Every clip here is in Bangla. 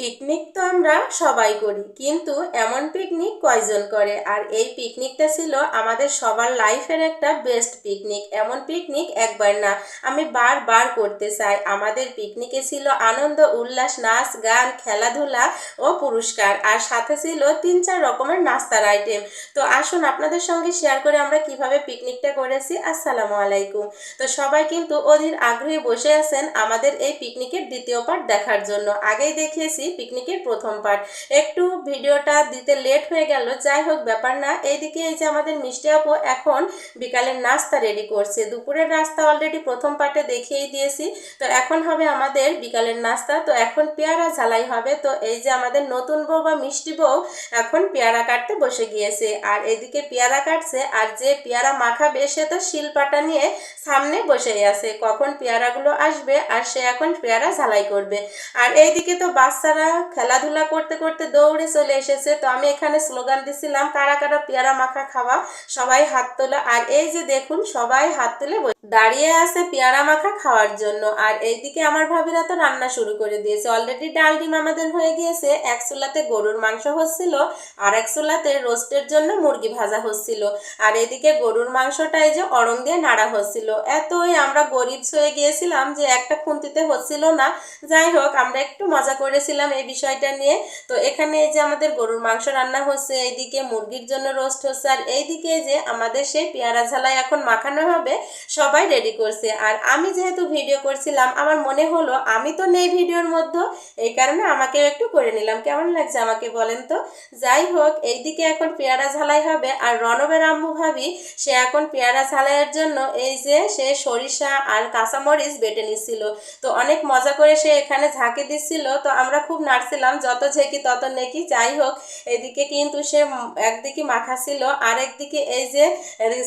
পিকনিক তো আমরা সবাই করি, কিন্তু এমন পিকনিক কয়জন করে? আর এই পিকনিকটা ছিল আমাদের সবার লাইফের একটা বেস্ট পিকনিক এমন পিকনিক একবার না, আমি বারবার করতে চাই। আমাদের পিকনিকে ছিল আনন্দ, উল্লাস, নাচ, গান, খেলাধুলা ও পুরস্কার। আর সাথে ছিল তিন চার রকমের নাস্তার আইটেম তো আসুন আপনাদের সঙ্গে শেয়ার করে আমরা কীভাবে পিকনিকটা করেছি। আসসালামু আলাইকুম। তো সবাই কিন্তু অধীর আগ্রহে বসে আছেন আমাদের এই পিকনিকের দ্বিতীয় পার্ট দেখার জন্য। আগেই দেখিয়েছি পিকনিকের প্রথম পার্ট একটু ভিডিওটা দিতে লেট হয়ে গেল, যাই হোক ব্যাপার না। এইদিকে এই যে আমাদের মিষ্টি আপু এখন বিকালের নাস্তা রেডি করছে। দুপুরের নাস্তা অলরেডি প্রথম পার্টে দেখিয়েই দিয়েছি। তো এখন হবে আমাদের বিকালের নাস্তা। তো এখন পেয়ারা ঝালাই হবে। তো এই যে আমাদের নতুন বউ বা মিষ্টি বউ এখন পেয়ারা কাটতে বসে গিয়েছে। আর এদিকে পেয়ারা কাটছে। আর যে পেয়ারা মাখাবে, সে তো শিলপাটা নিয়ে সামনে বসেই আছে। কখন পেয়ারাগুলো আসবে, আর সে এখন পেয়ারা ঝালাই করবে। আর এইদিকে তো বাচ্চারা খেলাধুলা করতে করতে দৌড়ে চলে এসেছে। তো আমি এখানে স্লোগান দিছিলাম, কারা কারা পেয়ারা মাখা খাওয়া, সবাই হাত তোলা। আর এই যে দেখুন, সবাই হাত তুলে দাঁড়িয়ে আছে পেয়ারা মাখা খাওয়ার জন্য। আর এইদিকে আমার ভাবিরা তো রান্না শুরু করে দিয়েছে। অলরেডি ডাল ডিম আমাদের হয়ে গিয়েছে। এক চুলাতে গরুর মাংস হচ্ছিল, আর এক চুলাতে রোস্টের জন্য মুরগি ভাজা হচ্ছিল। আর এদিকে গরুর মাংসটা এই যে অরং দিয়ে নাড়া হচ্ছিল। এতই আমরা গরিব হয়ে গিয়েছিলাম যে একটা খুন্তিতে হচ্ছিল না। যাই হোক, আমরা একটু মজা করেছিলাম। এই বিষয়টা নিয়ে। তো এখানে এই যে আমাদের গরুর মাংস রান্না হচ্ছে, এইদিকে মুরগির জন্য রোস্ট হচ্ছে, আর এইদিকে যে আমাদের সেই পেয়ারা ঝালাই এখন মাখানো হবে, সবাই রেডি করছে। আর আমি যেহেতু ভিডিও করছিলাম, আমার মনে হলো আমি তো নেই ভিডিওর মধ্যে, এই কারণে আমাকে একটু করে নিলাম। কেমন লাগছে আমাকে বলেন তো? যাই হোক, এইদিকে এখন পেয়ারা ঝালাই হবে, আর রণবের আম্মু ভাবি, সে এখন পেয়ারা ঝালাইয়ের জন্য এই যে সে সরিষা আর কাঁচামরিচ বেটে নিচ্ছিল। তো অনেক মজা করে সে এখানে ঝাঁকে দিচ্ছিল। তো আমরা খুব নাড়ছিলাম, যত ঝেঁকি তত নেকি। যাই হোক, এদিকে কিন্তু সে একদিকে মাখাছিল আর একদিকে এই যে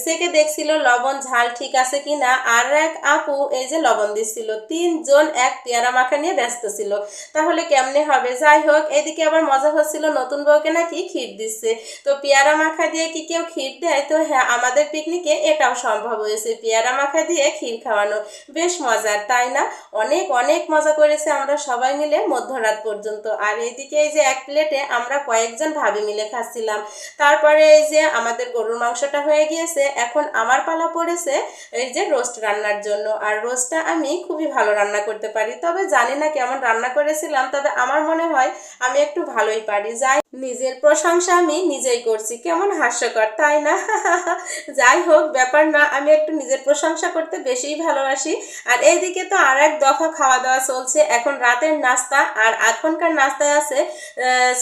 সেকে দেখছিল লবণ ঝাল ঠিক আছে কি না, আর এক আপু এই যে লবণ দিচ্ছিল। তিনজন এক পেয়ারা মাখা নিয়ে ব্যস্ত ছিল। তাহলে কেমনে হবে? যাই হোক, এদিকে আবার মজা হচ্ছিল, নতুন বউকে নাকি ক্ষীর দিচ্ছে। তো পেয়ারা মাখা দিয়ে কি কেউ ক্ষীর দেয়? তো হ্যাঁ আমাদের পিকনিকে এটাও সম্ভব হয়েছে, পেয়ারা মাখা দিয়ে ক্ষীর খাওয়ানো। বেশ মজার, তাই না? অনেক অনেক মজা করেছে আমরা সবাই মিলে মধ্যরাত পর্যন্ত। আর এইদিকে এই যে এক প্লেটে আমরা কয়েকজন ভাবি মিলে খাচ্ছিলাম। তারপরে এই যে আমাদের গরুর মাংসটা হয়ে গিয়েছে, এখন আমার পালা পড়েছে এই যে রোস্ট রান্নার জন্য। আর রোস্টটা আমি খুবই ভালো রান্না করতে পারি। তবে জানি না কেমন রান্না করেছিলাম, তবে আমার মনে হয় আমি একটু ভালোই পারি। যাই নিজের প্রশংসা আমি নিজেই করছি। কেমন হাস্যকর, তাই না? যাই হোক, ব্যাপার না, আমি একটু নিজের প্রশংসা করতে বেশিই ভালোবাসি। আর এইদিকে তো আর এক দফা খাওয়া দাওয়া চলছে। এখন রাতের নাস্তা, আর এখনকার নাস্তায় আছে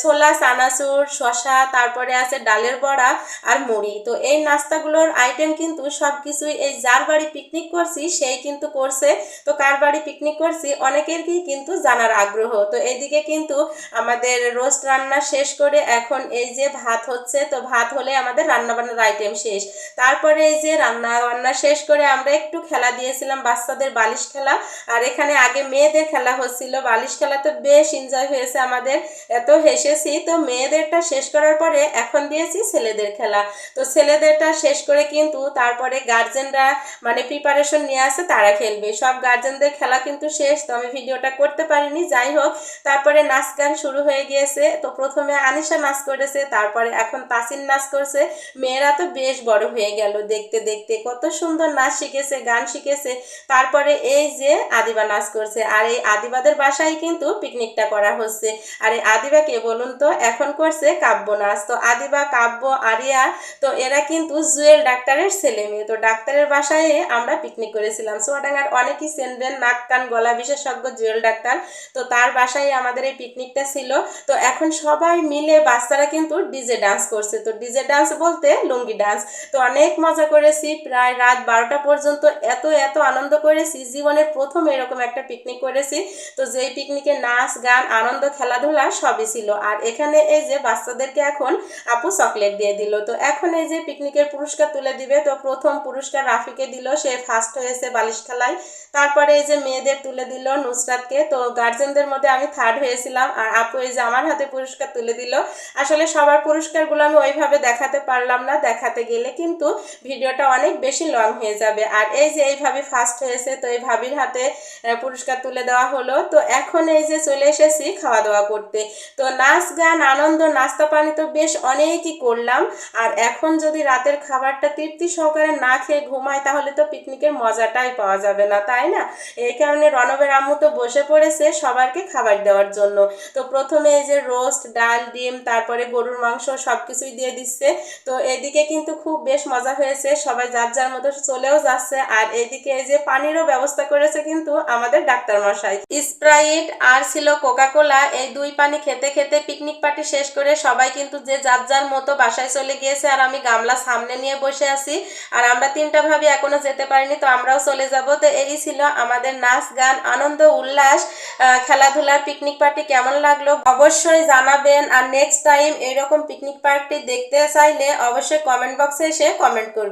ছোলা, চানাচুর শশা তারপরে আছে ডালের বড়া আর মুড়ি। তো এই নাস্তাগুলোর আইটেম কিন্তু সব কিছুই এই যার বাড়ি পিকনিক করছি, সেই কিন্তু করছে। তো কার বাড়ি পিকনিক করছি, অনেকেরই কিন্তু জানার আগ্রহ। তো এইদিকে কিন্তু আমাদের রোস্ট রান্না শেষ করে এখন এই যে ভাত হচ্ছে, তো ভাত হলে আমাদের রান্না বান্নার আইটেম শেষ। তারপরে এই যে রান্না বান্না শেষ করে আমরা একটু খেলা দিয়েছিলাম, বাচ্চাদের বালিশ খেলা। আর এখানে আগে মেয়েদের খেলা হচ্ছিল। বালিশ খেলা তো বেশ এনজয় হয়েছে আমাদের। এত হেসেছি, তো মেয়েদেরটা শেষ করার পরে এখন দিয়েছি ছেলেদের খেলা। তো ছেলেদেরটা শেষ করে কিন্তু তারপরে গার্জেনরা মানে প্রিপারেশন নিয়ে আসে, তারা খেলবে। সব গার্জেনদের খেলা কিন্তু শেষ, তো আমি ভিডিওটা করতে পারিনি। যাই হোক, তারপরে নাচ গান শুরু হয়ে গিয়েছে। তো প্রথমে আনিশা নাচ করেছে, তারপরে এখন তাসিন নাচ করছে। মেয়েরা তো বেশ বড় হয়ে গেল দেখতে দেখতে, কত সুন্দর নাচ শিখেছে, গান শিখেছে। তারপরে এই যে আদিবা নাচ করছে, আর এই আদিবাদের বাসায় কিন্তু পিকনিকটা করা হচ্ছে। আর এই আদিবা কে বলুন তো, এখন করছে কাব্য নাচ। তো আদিবা, কাব্য, আরিয়া, তো এরা কিন্তু জুয়েল ডাক্তারের ছেলে মেয়ে। তো ডাক্তারের বাসায় আমরা পিকনিক করেছিলাম। সোয়াডাঙ্গার অনেকেই চেনবেন, নাক, কান, গলা বিশেষজ্ঞ জুয়েল ডাক্তার। তো তার বাসায় আমাদের এই পিকনিকটা ছিল। তো এখন সবাই মিলে বাচ্চারা কিন্তু ডিজে ডান্স করছে। তো ডিজে ডান্স বলতে লুঙ্গি ডান্স তো অনেক মজা করেছি। প্রায় রাত বারোটা পর্যন্ত এত এত আনন্দ করেছি। জীবনের প্রথম এরকম একটা পিকনিক করেছি। তো যেই পিকনিকে নাচ, গান, আনন্দ, খেলাধুলা সবই ছিল। আর এখানে এই যে বাচ্চাদেরকে এখন আপু চকলেট দিয়ে দিল। তো এখন এই যে পিকনিকের পুরস্কার তুলে দিবে। তো প্রথম পুরস্কার রাফিকে দিল। সে ফার্স্ট হয়েছে বালিশ খেলায় তারপরে এই যে মেয়েদের তুলে দিল নুসরাতকে। তো গার্জেনদের মধ্যে আমি থার্ড হয়েছিলাম। আর আপু এই যে আমার হাতে পুরস্কার তুলে দিল। আসলে সবার পুরস্কারগুলো আমি ওইভাবে দেখাতে পারলাম না, দেখাতে গেলে কিন্তু ভিডিওটা অনেক বেশি লং হয়ে যাবে। আর এই যে এই ভাবি ফার্স্ট হয়েছে, তো এই ভাবির হাতে পুরস্কার তুলে দেওয়া হলো। তো এখন এই যে চলে এসেছি খাওয়া দাওয়া করতে। তো নাচ, গান, আনন্দ, নাস্তা, পানি তো বেশ অনেকই করলাম। আর এখন যদি রাতের খাবারটা তৃপ্তি সহকারে না খেয়ে ঘুমাই, তাহলে তো পিকনিকের মজাটাই পাওয়া যাবে না, তাই না? এই কারণে রণবের আম্মু তো বসে পড়েছে সবারকে খাবার দেওয়ার জন্য। তো প্রথমে এই যে রোস্ট ডাল ডিম, তারপরে গরুর মাংস সব কিছুই দিয়ে দিচ্ছে। তো এদিকে কিন্তু খুব বেশ মজা হয়েছে, সবাই যার যার মতো চলেও যাচ্ছে। আর এদিকে এই যে পানিরও ব্যবস্থা করেছে কিন্তু আমাদের ডাক্তার মশাই স্প্রাইট আর ছিল কোকা কোলা এই দুই পানি খেতে খেতে পিকনিক পার্টি শেষ করে সবাই কিন্তু যে যার যার মতো বাসায় চলে গিয়েছে আর আমি গামলা সামনে নিয়ে বসে আছি। আর আমরা তিনটা ভাবি এখনও যেতে পারিনি, তো আমরাও চলে যাব। তো এই ছিল আমাদের নাচ গান, আনন্দ, উল্লাস খেলাধুলার পিকনিক পার্টি কেমন লাগল অবশ্যই জানাবেন। আর নেক্সট টাইম এরকম পিকনিক পার্কটি দেখতে চাইলে অবশ্যই কমেন্ট বক্সে এসে কমেন্ট করবেন